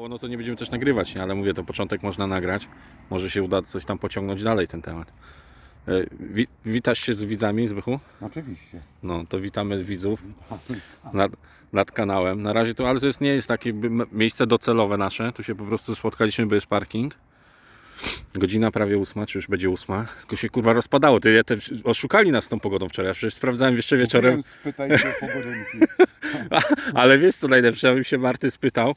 Mało, no to nie będziemy też nagrywać, nie? ale mówię, to początek można nagrać. Może się uda coś tam pociągnąć dalej ten temat. E, Wi witasz się z widzami, Zbychu? Oczywiście. No, to witamy widzów nad, nad kanałem. Na razie to, ale to jest, nie jest takie miejsce docelowe nasze. Tu się po prostu spotkaliśmy, bo jest parking. Godzina prawie ósma, czy już będzie ósma. Tylko się kurwa rozpadało. Ty, te, oszukali nas z tą pogodą wczoraj. Ja przecież sprawdzałem jeszcze wieczorem. Spytaj się pogodynki. Ale wiesz co najlepsze, ja bym się Marty spytał,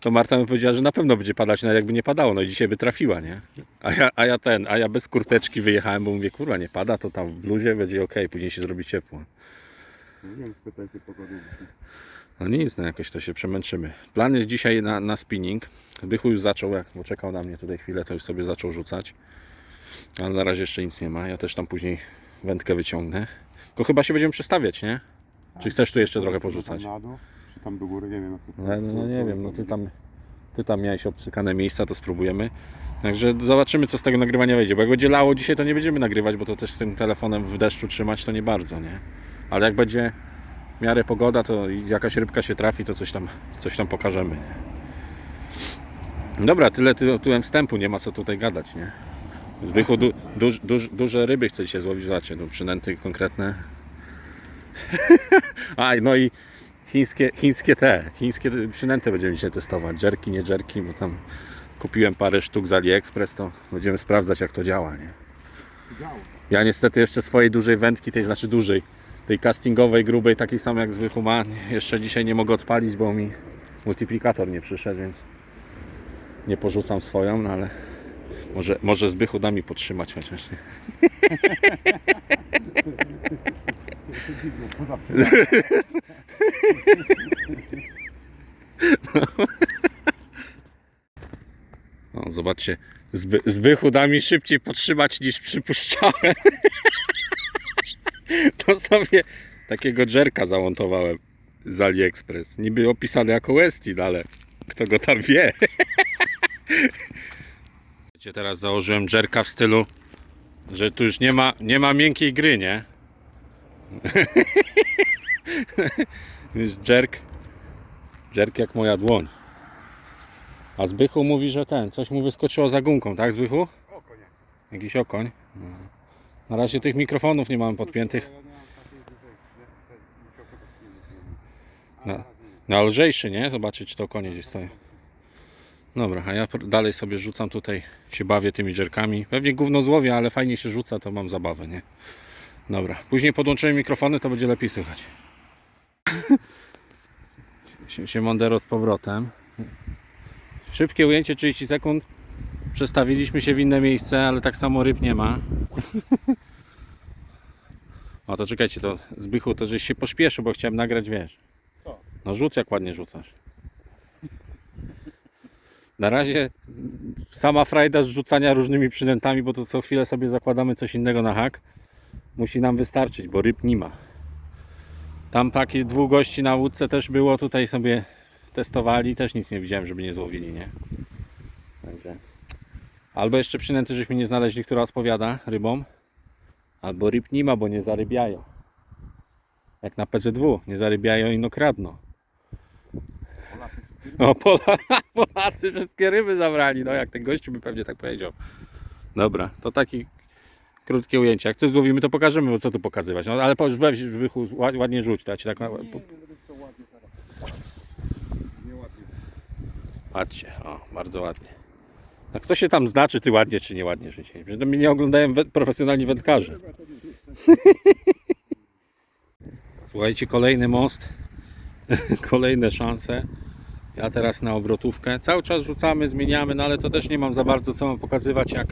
to Marta mi powiedziała, że na pewno będzie padać, nawet jakby nie padało, no i dzisiaj by trafiła, nie? A ja, a ja ten, a ja bez kurteczki wyjechałem, bo mówię, kurwa, nie pada, to tam w bluzie będzie ok, później się zrobi ciepło. Nie wiem, się pogodynki. No nic, no jakoś to się przemęczymy. Plan jest dzisiaj na, na spinning. Bychu już zaczął, jak bo czekał na mnie tutaj chwilę, to już sobie zaczął rzucać. Ale na razie jeszcze nic nie ma. Ja też tam później wędkę wyciągnę. Tylko chyba się będziemy przestawiać, nie? Czy chcesz tu jeszcze trochę porzucać? Na dół, tam do góry, nie wiem. jak to- No, no, co- nie wiem, no ty tam, ty tam miałeś obcykane miejsca, to spróbujemy. Także zobaczymy, co z tego nagrywania wyjdzie. Bo jak będzie lało dzisiaj, to nie będziemy nagrywać, bo to też z tym telefonem w deszczu trzymać to nie bardzo, nie? Ale jak będzie w miarę pogoda, to jakaś rybka się trafi, to coś tam, coś tam pokażemy, nie? Dobra, tyle ty- tyłem wstępu, nie ma co tutaj gadać, nie? Zbychu du, duż, duż, duże ryby chce się złowić, zobaczcie, tu przynęty konkretne. A, no i chińskie, chińskie te, chińskie przynęty będziemy dzisiaj testować. Jerki, nie jerki, bo tam kupiłem parę sztuk z AliExpress, to będziemy sprawdzać jak to działa, nie? Ja niestety jeszcze swojej dużej wędki, tej znaczy dużej, tej castingowej, grubej, takiej samej jak zwykły ma, jeszcze dzisiaj nie mogę odpalić, bo mi multiplikator nie przyszedł, więc nie porzucam swoją, no ale może, może Zbychu da mi podtrzymać chociaż. Nie? Za No, zobaczcie, Zby, Zbychu da mi szybciej podtrzymać niż przypuszczałem. To sobie takiego jerka zamontowałem z AliExpress. Niby opisany jako Westin, ale kto go tam wie. Teraz założyłem jerka w stylu, że tu już nie ma, nie ma miękkiej gry, nie? Jest jerk, jerk jak moja dłoń. A Zbychu mówi, że ten, coś mu wyskoczyło za gumką, tak Zbychu? Oko nie. Jakiś okoń. No. Na razie tych mikrofonów nie podpiętych. Mam musiał tego spiąć. No, no lżejszy, nie? Zobaczyć, czy to konie gdzieś stoją. Dobra, a ja dalej sobie rzucam tutaj, się bawię tymi dżerkami. Pewnie gówno złowię, ale fajnie się rzuca, to mam zabawę, nie? Dobra, później podłączymy mikrofony, to będzie lepiej słychać. Sie- Siemandero z powrotem. Szybkie ujęcie, 30 sekund. Przestawiliśmy się w inne miejsce, ale tak samo ryb nie ma. O to czekajcie, to Zbychu, to żeś się pośpieszył, bo chciałem nagrać, wiesz. Co? No rzuć jak ładnie rzucasz. Na razie sama frajda z rzucania różnymi przynętami, bo to co chwilę sobie zakładamy coś innego na hak. Musi nam wystarczyć, bo ryb nie ma. Tam takie dwóch gości na łódce też było, tutaj sobie testowali, też nic nie widziałem, żeby nie złowili, nie? Także. Albo jeszcze przynęty, żeśmy nie znaleźli, która odpowiada rybom. Albo ryb nie ma, bo nie zarybiają. Jak na PZW, nie zarybiają i no kradną. O, Pola, Polacy wszystkie ryby zabrali, no jak ten gościu by pewnie tak powiedział. Dobra, to taki krótkie ujęcie. Jak coś złowimy, to pokażemy, bo co tu pokazywać. No ale powiedz, weź wychu, ładnie rzuć, ci tak... na-. Nieładnie. Patrzcie, o, bardzo ładnie. A kto się tam zna, czy ty ładnie, czy nieładnie rzuciłeś? Przecież to mnie nie oglądają profesjonalni wędkarze. Słuchajcie, kolejny most. Kolejne szanse. Ja teraz na obrotówkę. Cały czas rzucamy, zmieniamy, no ale to też nie mam za bardzo co mam pokazywać, jak,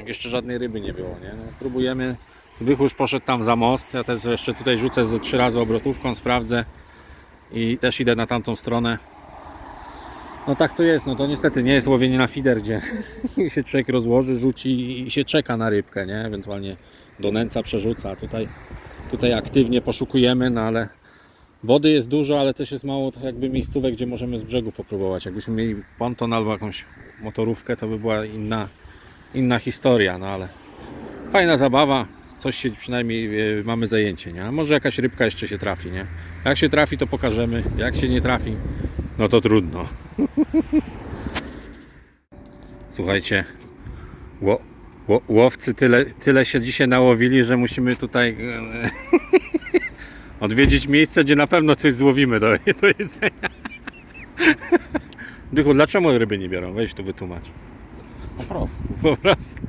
jak jeszcze żadnej ryby nie było. Nie? No, próbujemy. Zbychu już poszedł tam za most. Ja też jeszcze tutaj rzucę ze trzy razy obrotówką, sprawdzę. I też idę na tamtą stronę. No tak to jest, no to niestety nie jest łowienie na fider, gdzie się człowiek rozłoży, rzuci i się czeka na rybkę, nie? Ewentualnie do nęca przerzuca. Tutaj, tutaj aktywnie poszukujemy, no ale wody jest dużo, ale też jest mało jakby miejscówek, gdzie możemy z brzegu popróbować. Jakbyśmy mieli ponton albo jakąś motorówkę, to by była inna, inna historia, no ale fajna zabawa. Coś się przynajmniej e, mamy zajęcie, nie? A może jakaś rybka jeszcze się trafi, nie? Jak się trafi, to pokażemy. Jak się nie trafi, no to trudno. Słuchajcie, ło, ło, łowcy tyle, tyle się dzisiaj nałowili, że musimy tutaj e, odwiedzić miejsce, gdzie na pewno coś złowimy do, do jedzenia. Dychu, dlaczego ryby nie biorą? Weź tu wytłumacz. Po prostu. Po prostu.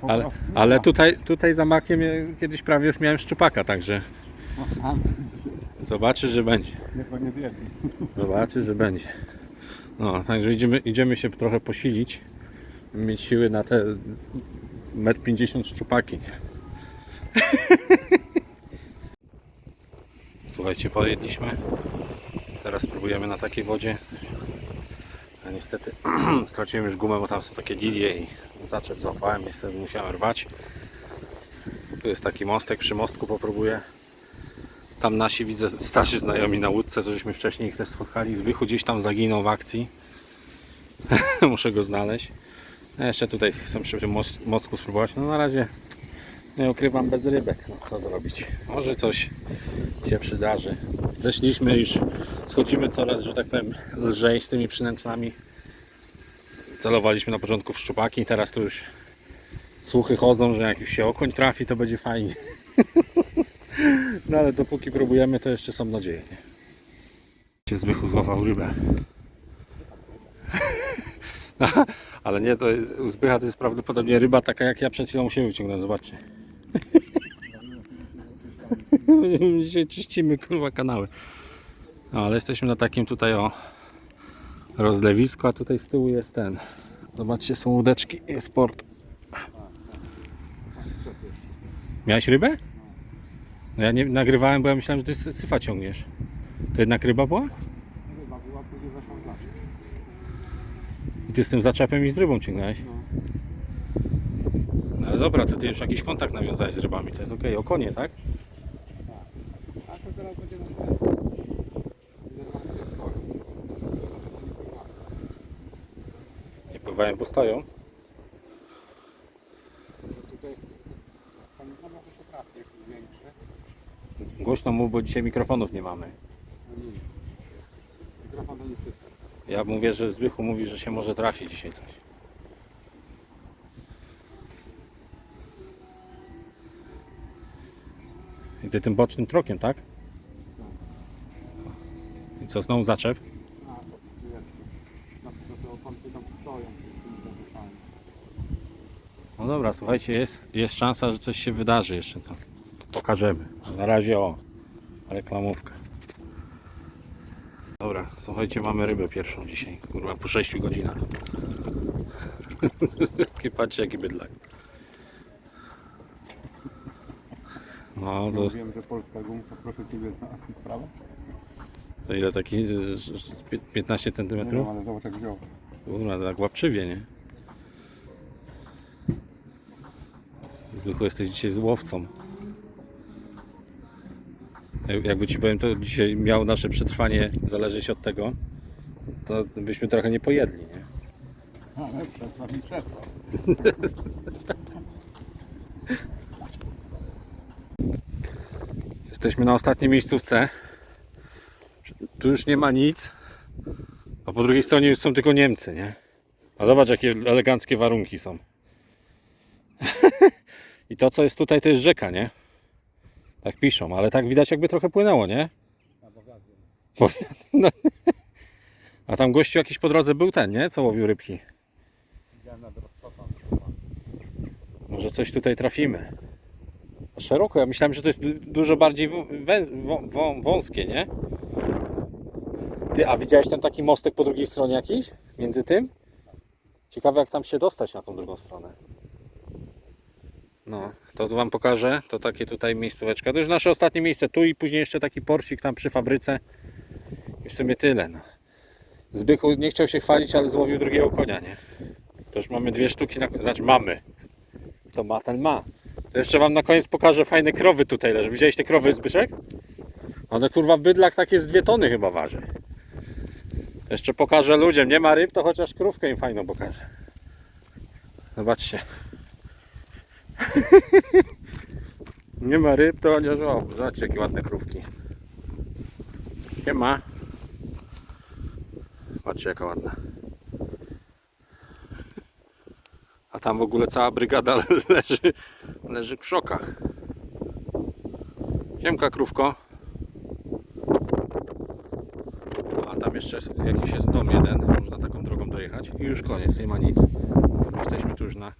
Po Ale, prostu. ale tutaj, tutaj za makiem kiedyś prawie już miałem szczupaka, także zobaczy, że będzie. Zobaczy, że będzie. No, także idziemy, idziemy się trochę posilić. Mieć siły na te 1,50 m szczupaki. Nie? Słuchajcie, pojedliśmy. Teraz spróbujemy na takiej wodzie. Niestety straciłem już gumę, bo tam są takie lilie i zaczep złapałem. Niestety musiałem rwać. Tu jest taki mostek, przy mostku popróbuję. Tam nasi widzę starsi znajomi na łódce, to żeśmy wcześniej ich też spotkali. Zbychu gdzieś tam zaginął w akcji. Muszę go znaleźć. Ja jeszcze tutaj chcę przy tym most- mostku spróbować. No na razie nie ukrywam bez rybek. No co zrobić? Może coś się przydarzy. Zeszliśmy już, schodzimy coraz, że tak powiem, lżej z tymi przynętami. Celowaliśmy na początku w szczupaki, teraz tu już słuchy chodzą, że jak już się okoń trafi, to będzie fajnie. No ale dopóki próbujemy, to jeszcze są nadzieje. Nie? Się Zbychu złapał rybę. ale nie, to u Zbycha to jest prawdopodobnie ryba taka jak ja przed chwilą siebie wyciągnąłem, zobaczcie. Dzisiaj czyścimy kurwa kanały. No ale jesteśmy na takim tutaj o rozlewisku, a tutaj z tyłu jest ten. Zobaczcie, są łódeczki, jest port. Miałeś rybę? No ja nie nagrywałem, bo ja myślałem, że ty sy- syfa ciągniesz. To jednak ryba była? Ryba była, później zeszła w nasze. I ty z tym zaczepem i z rybą ciągnąłeś? No ale dobra, to ty już jakiś kontakt nawiązałeś z rybami, to jest okej. O konie, tak? A to teraz będzie następny. Ryba będzie stoi. Nie pływają, bo stoją. Tutaj pani no może się trafi jakiś większy. Głośno mów, bo dzisiaj mikrofonów nie mamy. Nie. Ja mówię, że Zbychu mówi, że się może trafi dzisiaj coś. I ty tym bocznym trokiem, tak? I co, znowu zaczep? A, to tam stoją. No dobra, słuchajcie, jest, jest szansa, że coś się wydarzy jeszcze to. Pokażemy. Na razie o, reklamówkę. Dobra, słuchajcie, mamy rybę pierwszą dzisiaj. Kurwa, po 6 godzinach. Jakie patrzcie, jaki bydlak. No, to, Mówiłem, że polska gumka, proszę Ciebie sprawę? to ile taki? Z- z- z pię- 15 Nie cm? wiem, ale zobacz jak wziął. Kurwa, tak łapczywie, nie? Zwykły jesteś dzisiaj z łowcą. Jak- Jakby ci powiem, to dzisiaj miało nasze przetrwanie zależeć od tego, to byśmy trochę nie pojedli, nie? Ale przetrwa mi. Jesteśmy na ostatniej miejscówce. Tu już nie ma nic. A po drugiej stronie już są tylko Niemcy, nie? A zobacz jakie eleganckie warunki są. I to co jest tutaj to jest rzeka, nie? Tak piszą, ale tak widać jakby trochę płynęło, nie? No. A tam gościu jakiś po drodze był ten, nie? Co łowił rybki. Może coś tutaj trafimy. Szeroko, ja myślałem, że to jest du- dużo bardziej wąskie, nie? Ty, a widziałeś tam taki mostek po drugiej stronie jakiś? Między tym? Ciekawe jak tam się dostać na tą drugą stronę. No, to wam pokażę. To takie tutaj miejscóweczka. To już nasze ostatnie miejsce tu i później jeszcze taki porcik tam przy fabryce. I w sumie tyle, no. Zbychu nie chciał się chwalić, ale złowił drugiego konia, nie? To już mamy dwie sztuki na... Znaczy mamy. To ma, ten ma. To jeszcze wam na koniec pokażę fajne krowy tutaj leżą. Widziałeś te krowy, Zbyszek? One kurwa bydlak takie z dwie tony chyba waży. Jeszcze pokażę ludziom. Nie ma ryb, to chociaż krówkę im fajną pokażę. Zobaczcie. Nie ma ryb, to chociaż o, zobaczcie jakie ładne krówki. Nie ma. Patrzcie jaka ładna. A tam w ogóle cała brygada leży, leży w szokach. Siemka krówko. No, a tam jeszcze jakiś jest dom jeden, można taką drogą dojechać i już koniec, nie ma nic. To my jesteśmy tu już na,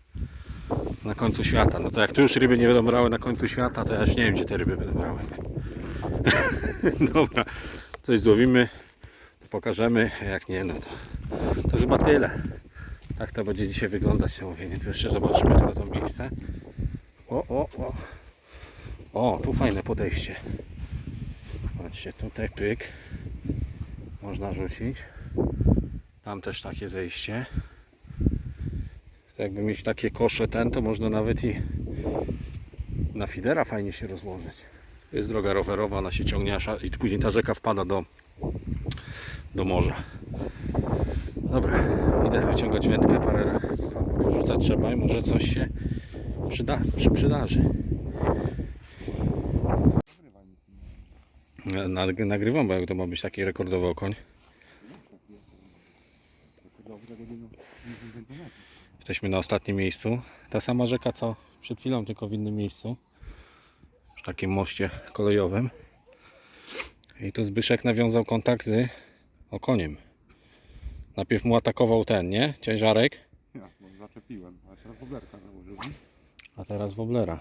na końcu świata. No to jak tu już ryby nie będą brały na końcu świata, to ja już nie wiem gdzie te ryby będą brały. Dobra, coś złowimy, to pokażemy, jak nie, no to, to chyba tyle. Tak to będzie dzisiaj wyglądać to łowienie. Tu jeszcze zobaczymy tylko to miejsce. O, o, o. O, tu fajne podejście. Patrzcie, tutaj pyk. Można rzucić. Tam też takie zejście. Jakby mieć takie kosze ten, to można nawet i na fidera fajnie się rozłożyć. Jest droga rowerowa, ona się ciągnie i później ta rzeka wpada do, do morza. Dobra, idę wyciągać wędkę, parę pa- porzucać trzeba i może coś się przyda, przy, przydarzy. Nagrywam, bo jak to ma być taki rekordowy okoń. Jesteśmy na ostatnim miejscu. Ta sama rzeka co przed chwilą, tylko w innym miejscu. Przy takim moście kolejowym. I tu Zbyszek nawiązał kontakt z okoniem. Najpierw mu atakował ten, nie? Ciężarek, Ja, bo zaczepiłem, a teraz woblerka założyłem. a teraz woblera.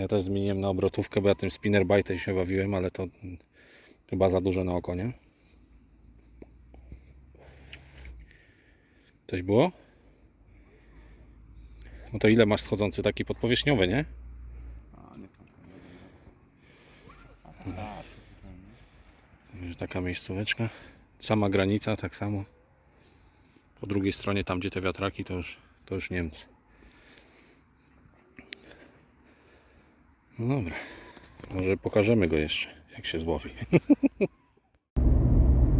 Ja też zmieniłem na obrotówkę, bo ja tym spinnerbaitem się bawiłem, ale to chyba za dużo na okonie. Coś było? No to ile masz schodzący taki podpowierzchniowy, nie? Nie tak, tak. Taka miejscóweczka. Sama granica, tak samo. Po drugiej stronie, tam gdzie te wiatraki, to już, to już Niemcy. No dobra. Może pokażemy go jeszcze, jak się złowi.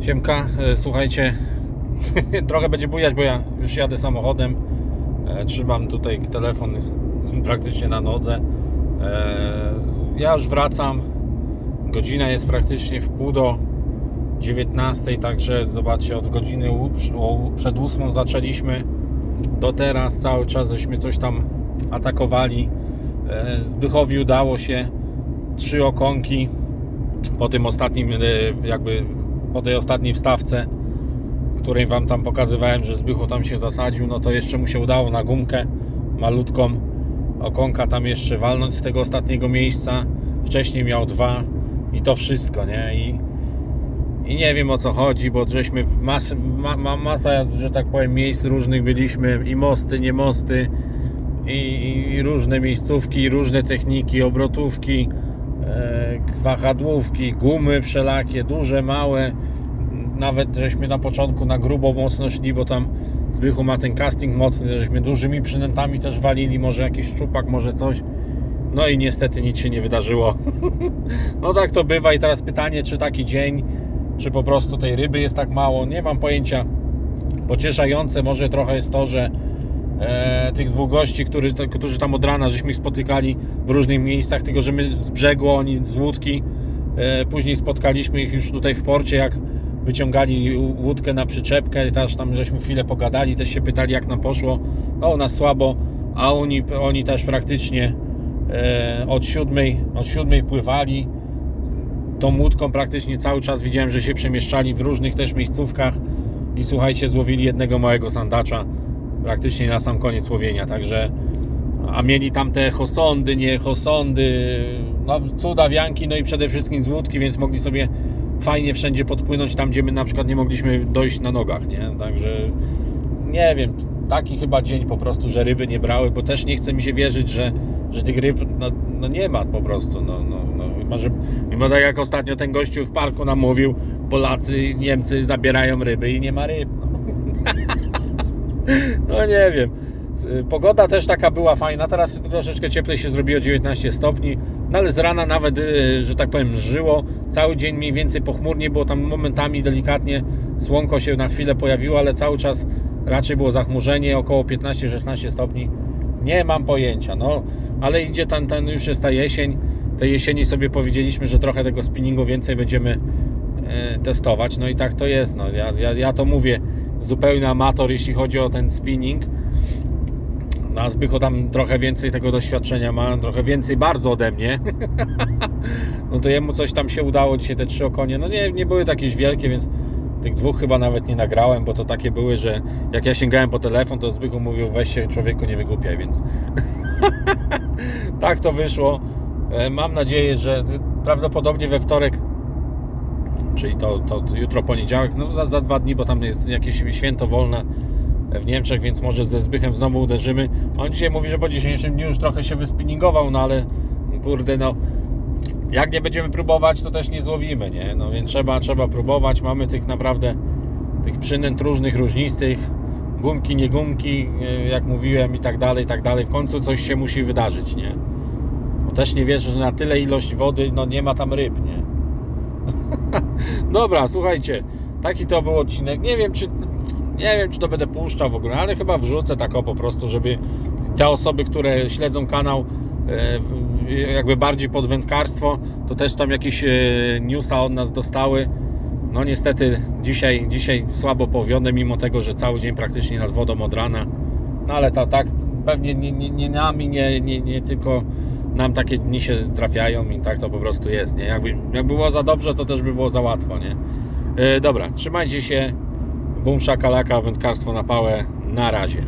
Siemka, e, słuchajcie, trochę będzie bujać, bo ja już jadę samochodem. E, Trzymam tutaj telefon praktycznie na nodze. E, Ja już wracam. Godzina jest praktycznie w pół do 19, także zobaczcie, od godziny przed 8 zaczęliśmy do teraz cały czas żeśmy coś tam atakowali. E, Zbychowi udało się trzy okonki po tym ostatnim, e, jakby po tej ostatniej wstawce, której Wam tam pokazywałem, że Zbychu tam się zasadził, no to jeszcze mu się udało na gumkę malutką okonka tam jeszcze walnąć z tego ostatniego miejsca. Wcześniej miał dwa i to wszystko, nie? I, i nie wiem o co chodzi, bo żeśmy ma, ma, masa, że tak powiem, miejsc różnych byliśmy i mosty, nie mosty i, i różne miejscówki, różne techniki, obrotówki, e, wahadłówki, gumy wszelakie, duże, małe. Nawet żeśmy na początku na grubo mocno szli, bo tam Zbychu ma ten casting mocny, żeśmy dużymi przynętami też walili, może jakiś szczupak, może coś. No i niestety nic się nie wydarzyło. No tak to bywa i teraz pytanie, czy taki dzień, czy po prostu tej ryby jest tak mało, nie mam pojęcia. Pocieszające może trochę jest to, że e, tych dwóch gości, który, to, którzy tam od rana żeśmy ich spotykali w różnych miejscach, tylko że my z brzegu, oni z łódki. E, później spotkaliśmy ich już tutaj w porcie, jak wyciągali łódkę na przyczepkę, też tam żeśmy chwilę pogadali, też się pytali jak nam poszło. No u nas słabo, a oni, oni też praktycznie e, od siódmej, od siódmej pływali tą łódką praktycznie cały czas widziałem, że się przemieszczali w różnych też miejscówkach i słuchajcie, złowili jednego małego sandacza praktycznie na sam koniec łowienia, także a mieli tam te hosondy, nie hosondy, no cuda, wianki, no i przede wszystkim z łódki, więc mogli sobie fajnie wszędzie podpłynąć tam, gdzie my na przykład nie mogliśmy dojść na nogach, nie? Także nie wiem, taki chyba dzień po prostu, że ryby nie brały, bo też nie chce mi się wierzyć, że, że tych ryb no, no nie ma po prostu, no, no, no chyba, że, mimo tak jak ostatnio ten gościu w parku nam mówił, Polacy, Niemcy zabierają ryby i nie ma ryb, no. no nie wiem. Y, Pogoda też taka była fajna, teraz troszeczkę cieplej się zrobiło 19 stopni, no ale z rana nawet, y, że tak powiem, żyło. Cały dzień mniej więcej pochmurnie było tam momentami delikatnie, słonko się na chwilę pojawiło, ale cały czas raczej było zachmurzenie, około 15-16 stopni. Nie mam pojęcia, no ale idzie ten, ten już jest ta jesień. Tej jesieni sobie powiedzieliśmy, że trochę tego spinningu więcej będziemy e, testować. No i tak to jest. No. Ja, ja, ja to mówię zupełnie amator, jeśli chodzi o ten spinning. No, a Zbycho tam trochę więcej tego doświadczenia ma, trochę więcej bardzo ode mnie. no to jemu coś tam się udało dzisiaj, te trzy okonie. No nie, nie były takie wielkie, więc tych dwóch chyba nawet nie nagrałem, bo to takie były, że jak ja sięgałem po telefon, to Zbychu mówił, weź się człowieku nie wygłupiaj, więc tak to wyszło. E, Mam nadzieję, że prawdopodobnie we wtorek, czyli to, to jutro poniedziałek, no za, za dwa dni, bo tam jest jakieś święto wolne w Niemczech, więc może ze Zbychem znowu uderzymy. On dzisiaj mówi, że po dzisiejszym dniu już trochę się wyspinningował, no ale kurde, no jak nie będziemy próbować, to też nie złowimy, nie? No więc trzeba, trzeba próbować. Mamy tych naprawdę tych przynęt różnych, różnistych, gumki, nie gumki, e, jak mówiłem i tak dalej, i tak dalej. W końcu coś się musi wydarzyć, nie? Bo też nie wierzę, że na tyle ilość wody, no nie ma tam ryb, nie? Dobra, słuchajcie, taki to był odcinek. Nie wiem, czy nie wiem, czy to będę puszczał w ogóle, ale chyba wrzucę tak po prostu, żeby te osoby, które śledzą kanał e, jakby bardziej pod wędkarstwo, to też tam jakieś e, newsa od nas dostały. No niestety dzisiaj, dzisiaj słabo powione, mimo tego, że cały dzień praktycznie nad wodą od rana. No ale to tak, pewnie nie, nie, nie nami, nie, nie, nie tylko nam takie dni się trafiają i tak to po prostu jest, nie? Jakby, jakby było za dobrze, to też by było za łatwo, nie? E, dobra, trzymajcie się. Bum szakalaka, wędkarstwo na pałę. Na razie.